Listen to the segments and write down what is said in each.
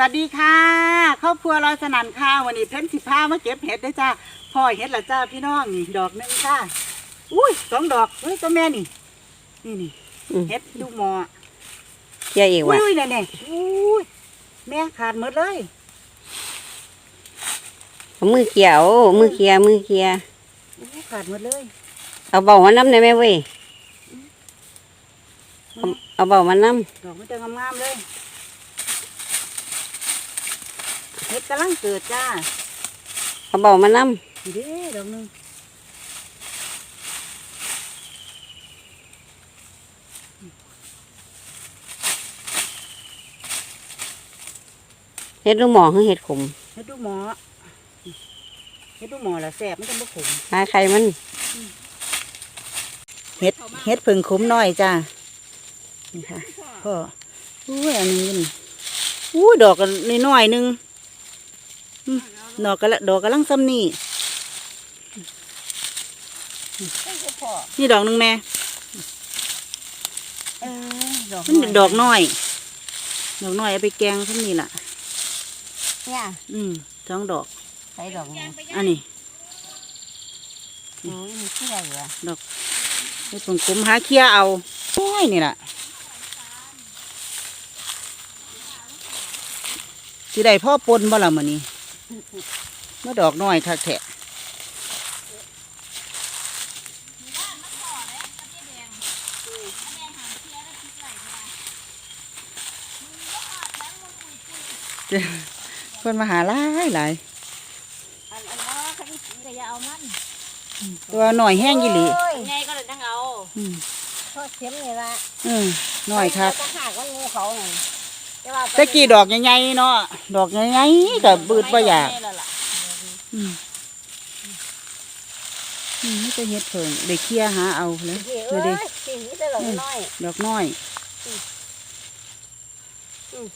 วัสดีค่ะครอบครัวเราสนันค่ะวันนี้เพิ่นสิพามาเก็บเห็ดเด้อจ้าพ่อเห็ดละจ้าพี่น้องนี่ดอกหนึงค่ะอุ้ยสองดอกเฮ้ยตัวแม่นี่ นี่นี่อืมเห็ดดูหมอเกี่ยอีกอุ้ว่ะยเนี่ยเนี่ยอุ้ยแม่ขาดหมดเลยเอามือเกี่ยวมือเกี่ยมือเกี่ยอุ้ยขาดหมดเลย เอาเบามาน้ำได้ไหมเว้ยเอาเอาเบามาน้ดอกมันจะงามๆเลย เห็ดกำลังเกิดจ้าำเอาเบามาน้นี่เด้ดอกหนึงำเฮ็ดลูกหมอคือเฮ็ดขมเห็ดดูหมอเห็ดดูหมอละแสบมันจะบ่ขมหาใครมันเห็ดเห็ดผึ่งคุ้มน้อยจ้านี่ค่ะพ่ออุ้ยอันนี้นี่อุ้ยดอกกันน้อยๆหนึงอืม ดอกกะละดอกกำลังซ้ำนี่นี่ดอกหนึงแม่เออดอกมันดอกน้อย ดอกน้อยเอาไปแกงซ้ำนี่ล่ะเนี่ยอืมสองดอกใส่ดอกนี้อันนี้โอ้ยมีที่ไหนวะดอกเห็ดผึ่งคุ้มหาเคลียร์เอาโอ้ยนี่ล่ะสิได้พ่อปนบ่ล่ะมื้อนี้ เมื่อดอกน้อยคักแทะเจ้าคนมาหาหลายหลายอันอันว่าคันนี้ก็อย่าเอามันตัวหน่อยแห้งยี่หลีไงก็เลยต้องเอาอืมทอดเข็มนี่ละอืมหน่อยครับจะหักมันงูเขาหน่อยแต่ว่าตะกี้ดอกใหญ่ๆเนาะดอกใหญ่ๆกับบืดบ่อยากอืมอืมนี่จะเฮ็ดเพิ่งได้เคลียร์หาเอาเลยเอ้ดูดิยสิ่งนี้จะหลงน้อยดอกน้อยอืม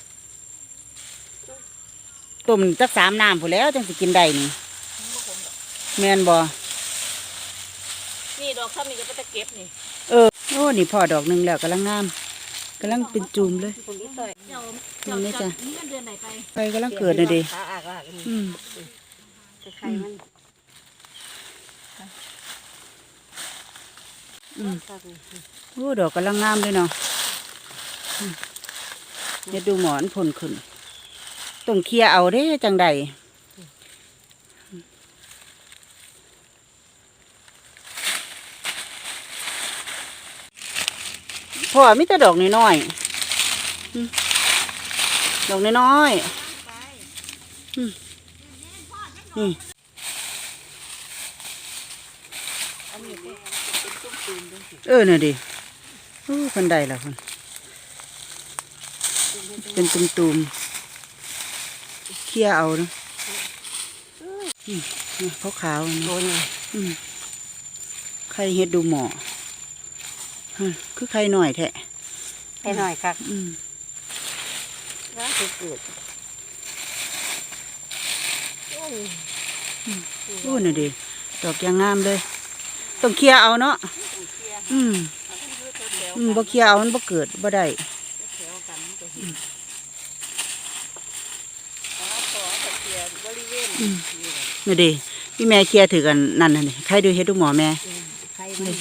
ต้มจักสามน้ำผู้นแหล้วจังสิกินได้นี่แม่นบ่นี่ดอกข้ามีก็ไปตะเก็บนี่ เออโอ้นี่พ่อดอกหนึงแล้วกำลังงาม กำลังเป็นจุ่มเลยคนนี้ต่อยจ้านี่นะจ๊ะไปไฟกำลังเกิดเลยดิอืมอืมโอ้ดอกกำลังงามเลยเนาะมเดี๋ยวดูหมอนผลขึ้นต้องเคลียร์เอาเด้จังใด พ่อมีแต่ดอกน้อยๆอืมดอกน้อยๆอืมนี่เออเนี่ยดิโอ้คนใดล่ะคนเป็นตุ่มตุมๆเคลียร์เอาเนาะอืมนี่ขาวขาวๆโดนี่นอืมใครเฮ็ดดูหมอฮะ คือใครหน่อยแท้ให้หน่อยครับอืมร้านเกิดโอ้เนี่ยดิดอกยางงามเลย ต้องเคลียร์เอาเนาะอืมอืมบ่เคลียร์เอามันบ่เกิดบ่ได้อืมเนี่ยดิพี่แม่เคลียร์ถือกันนั่นน่ะนี่ใครดูเฮ็ดดูหมอแม่ใครมันใครหน่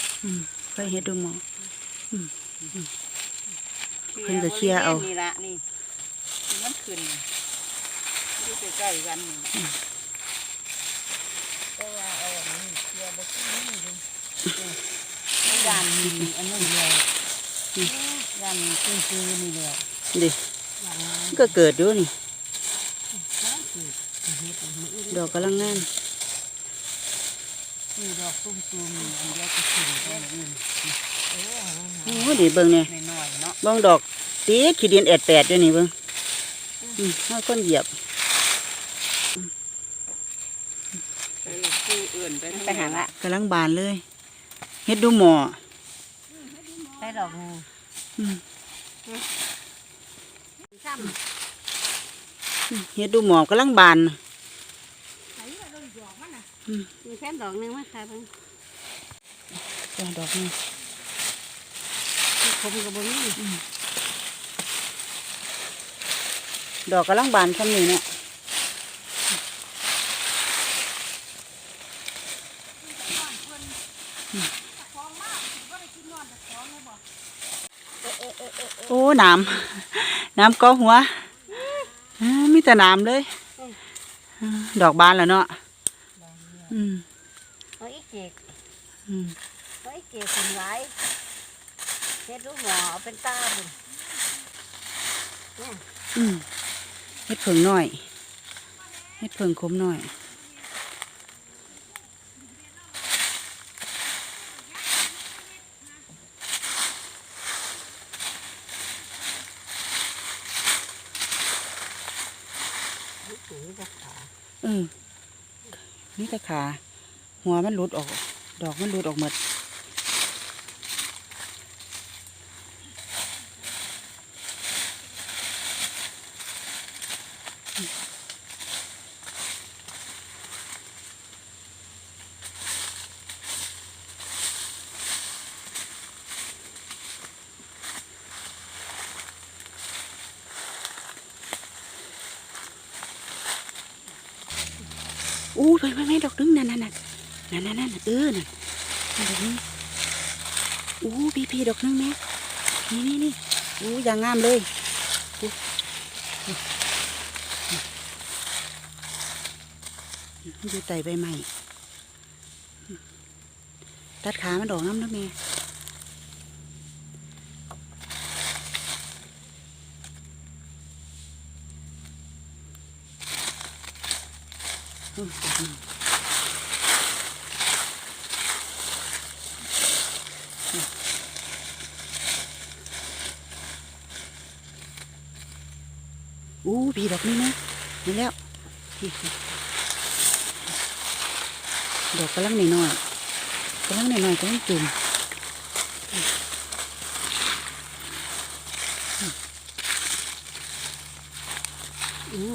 อยให้อืมใครเฮ็ดดูหมออืมอืมเพิ่นก็เคลียร์เอานี่ละนี่มันขึ้นอยู่ใกล้ๆกันนี่แต่ว่าเอาอันนี้เคลียร์บ่ขึ้นนี่ดูมันยานนี่อันนี้เลยยานขึ้นคือนี่เลยดิยานนั้นมันก็เกิดอยู่นี่คือเฮ็ดมืออื่นดอกกำลังงาม คือดอกตุ้มๆนี่อันเดียวก็ขึ้นได้อื่นเออโอ้ดิเบิ่งเนี่ยน้อยๆเนาะเบิ่งดอกตีดขี้ดินแอดแปดด้วยนี่เบิ่งอืมให้คนเหยียบคืออื่นไปหาละกำลังบานเลยเฮ็ดดูหมอได้ดอกงูอืมซ้เฮ็ดดูหมอกำลังบานำ มีแค่ดอกนึงมั้ยคะเพิ่งจ้ะดอกนี้คมกับบ่มีดอกกำลังบานซ้ำนี่เนี่ยโอ้หน้ำน้ำเก็หัวอ่ามีแต่น้ำเลยอ่าดอกบานแล้วเนาะ อืมเอาอีเกกอืมเอาอีเกกคนร้ายเฮ็ดลูกหมอเอาเป็นตาบุญอืมเฮ็ดเผิงหน่อยเฮ็ดเผิงคมหน่อย สีจะขา อืมนี่ แต่ขาหัวมันหลุดออก ดอกมันหลุดออกหมด อู้ไปไปไปดอกนึงนั่นนั่นนั่นนั่นนั่นนั่นเออนั่นนั่นดอกนึงอู้พี่พี่ดอกนึงแม่นี่นี่นี่อู้อย่างงามเลยอู้อู้อู้อยู่ไต่ใบใหม่ตัดขามันดอกน้ำนะแม่ อู้ดอกนึงอู้พี่ดอกนี้นะนี่แล้วดอกกำลังหน่อยๆกำลังหน่อยๆกำลังจุ่มอู้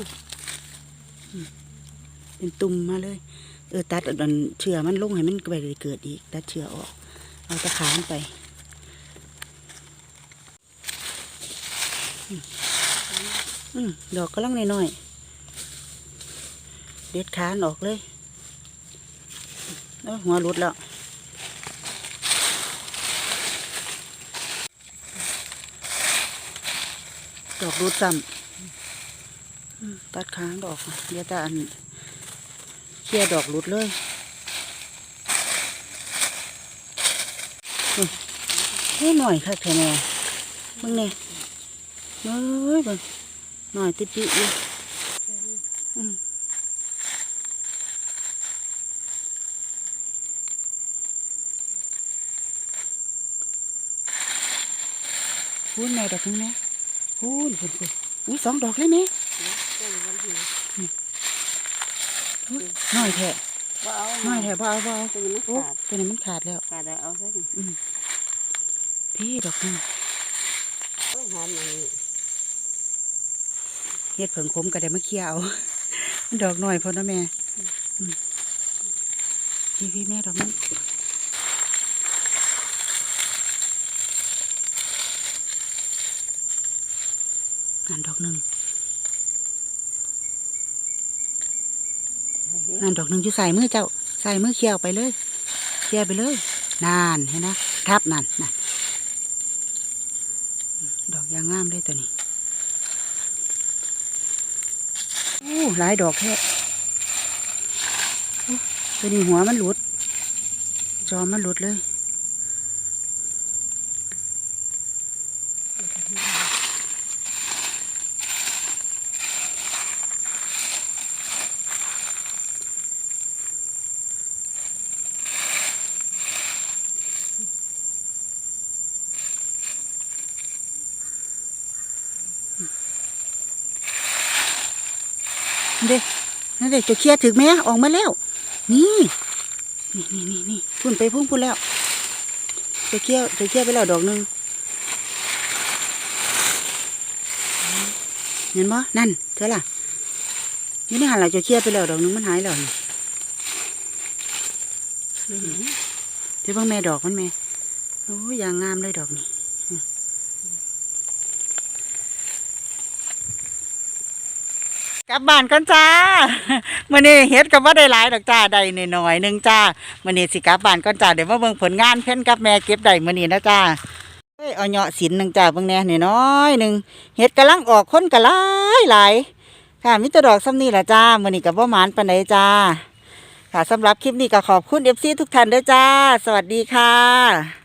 อืม เป็นตุ่มมาเลย เออตัดอันเชือมันลงให้มันไปเลยเกิดอีกตัดเชือออก เอาตะขานไปอืมดอกกำลังน้อยๆเด็ดขานออกเลยเอ้ยหัวหลุดแล้วดอกรูดซ้ำตัดค้างดอกเดี๋ยวแต่อัน เคลียดอกรุดเลยอืมเฮ้ยหน่อยค่ะแค่แน่มึงเนี่ยเอ้ยเบิ่งหน่อยติดปีอยู่อืมพูนแม่ดอกนึงนะพูนพูนพูนอุ้ยสองดอกเลยแม่ต้ นวันที่อุ๊ยน้อยแท้ว่าเอาน้อยแท้บ่เอาบ่เอาตัวนี้มันโอ้ขาด ตัวนี้มันขาดแล้ว ขาดแล้วเอาซะนี่อืมพี่ดอกนึงต้องหอมอันนี้เฮ็ดเผิงคมก็ได้มาเคลียร์เอาดอกน้อยพอนะแม่อืมพี่พี่แม่ดอกนั้นงานดอกหนึ่ง งานดอกหนึ่งอยู่ใส่มือเจ้า ใส่มือเคลียร์ออกไปเลยเคลียร์ไปเลยนานเห็นนะครับนั่นนั่นดอกยางงามเลยตัวนี้โอ้หลายดอกแค่ตัวนี้หัวมันหลุด จอมันหลุดเลย เด็นั่นเด็จะเคลียร์ถึกไหมออกมาแล้ว นี่นี่นี่นี่นี่พุ่นไปพุ่นพุ่นแล้วจะเคลียร์จะเคลียร์ไปแล้วดอกหนึ่งเห็นบ่นั่นเท่าล่ะนี่นี่หันหลังจะเคลียร์ไปแล้วดอกหนึงมันหายแล้วนี่เดี๋ยวเบิ่งแม่ดอกมันแม่โอ้ยอย่างงามเลยดอกนี่อืม กลับบ้านก่อนจ้ามื้อนี้เฮ็ดก็บ่ได้หลายดอกจ้าได้หน้อยหนึ่งจ้ามื้อนี้สิกลับบ้านก่อนจ้าเดี๋ยวมาเบิ่งผลงานเพิ่นกับแม่เก็บได้มื้อนี้นะจ้าเอ้ยเอาเหยาะสินหนึ่งจ้าเบิ่งแหน่น้อยหนึ่งเฮ็ดกำลังออกคนก็หลายหลายค่ะมีแต่ดอกซ้ำนี้ล่ะจ้ามื้อนี้ก็บ่หมานปานใดจ้าค่ะสำหรับคลิปนี้ก็ขอบคุณ FC ทุกท่านด้วยจ้า สวัสดีค่ะ